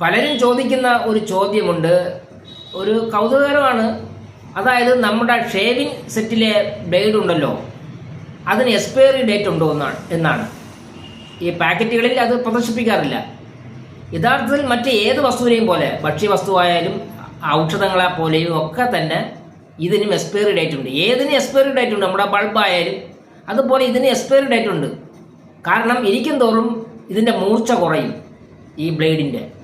പലരും ചോദിക്കുന്ന ഒരു ചോദ്യമുണ്ട്. ഒരു കൗതുകകരമാണ്. അതായത് നമ്മുടെ ഷേവിംഗ് സെറ്റിലെ ബ്ലേഡ് ഉണ്ടല്ലോ. അതിന് എക്സ്പയറി ഡേറ്റ് ഉണ്ടോ എന്നാണ് എന്നാണ്. ഈ പാക്കറ്റുകളിൽ അത് പ്രദർശിപ്പിക്കാറില്ല. യഥാർത്ഥത്തിൽ മറ്റ് ഏത് വസ്തുവിനെയും പോലെ ഭക്ഷ്യവസ്തുവായാലും ഔഷധങ്ങളെ പോലെയും ഒക്കെ തന്നെ ഇതിനും എക്സ്പയറി ഡേറ്റ് ഉണ്ട്. ഏതിനും എക്സ്പയറി ഡേറ്റ് ഉണ്ട്? നമ്മുടെ ബൾബായാലും അതുപോലെ ഇതിന് എക്സ്പയറി ഡേറ്റ് ഉണ്ട്. കാരണം ഇരിക്കും തോറും ഇതിന്റെ മൂർച്ച കുറയും ഈ ബ്ലേഡിന്റെ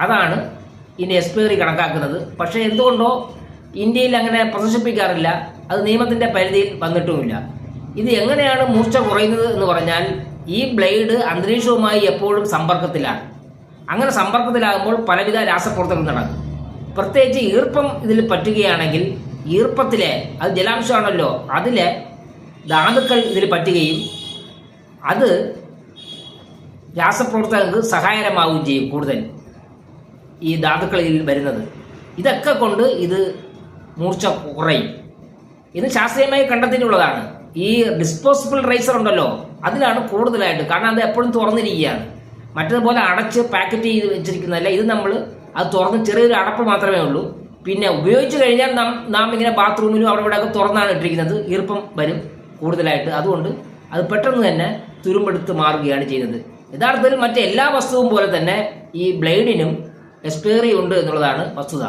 അതാണ് ഇതിന്റെ എക്സ്പയറി കണക്കാക്കുന്നത്. പക്ഷേ എന്തുകൊണ്ടോ ഇന്ത്യയിൽ അങ്ങനെ പ്രദർശിപ്പിക്കാറില്ല. അത് നിയമത്തിന്റെ പരിധിയിൽ വന്നിട്ടുമില്ല. ഇത് എങ്ങനെയാണ് മൂർച്ച കുറയുന്നത് എന്ന് പറഞ്ഞാൽ ഈ ബ്ലേഡ് അന്തരീക്ഷവുമായി എപ്പോഴും സമ്പർക്കത്തിലാണ്. അങ്ങനെ സമ്പർക്കത്തിലാകുമ്പോൾ പലവിധ രാസപ്രവർത്തനങ്ങൾ നടക്കും. പ്രത്യേകിച്ച് ഈർപ്പം ഇതിൽ പറ്റുകയാണെങ്കിൽ ഈർപ്പത്തിലെ അത് ജലാംശമാണല്ലോ അതിലെ ധാതുക്കൾ ഇതിൽ പറ്റുകയും അത് രാസപ്രവർത്തനങ്ങൾക്ക് സഹായകരമാവുകയും ചെയ്യും കൂടുതൽ. ഈ ധാതുക്കളിൽ വരുന്നത്. ഇതൊക്കെ കൊണ്ട് ഇത് മൂർച്ച കുറയും. ഇത് ശാസ്ത്രീയമായി കണ്ടെത്തിയിട്ടുള്ളതാണ്. ഈ ഡിസ്പോസിബിൾ റൈസർ ഉണ്ടല്ലോ അതിലാണ് കൂടുതലായിട്ട്. കാരണം അത് എപ്പോഴും തുറന്നിരിക്കുകയാണ്. മറ്റതുപോലെ അടച്ച് പാക്കറ്റ് ചെയ്ത് വെച്ചിരിക്കുന്നതല്ല ഇത് നമ്മൾ അത് തുറന്ന് ചെറിയൊരു അടപ്പ് മാത്രമേ ഉള്ളൂ. പിന്നെ ഉപയോഗിച്ച് കഴിഞ്ഞാൽ നാം നാം ഇങ്ങനെ ബാത്റൂമിലും അവിടെ ഇവിടെ തുറന്നാണ് ഇട്ടിരിക്കുന്നത്. ഈർപ്പം വരും കൂടുതലായിട്ട്. അതുകൊണ്ട് അത് പെട്ടെന്ന് തന്നെ തുരുമ്പെടുത്ത് മാറുകയാണ് ചെയ്യുന്നത്. യഥാർത്ഥത്തിൽ മറ്റെല്ലാ വസ്തുവും പോലെ തന്നെ ഈ ബ്ലേഡിനും എക്സ്പയറി ഉണ്ട് എന്നുള്ളതാണ് വസ്തുത.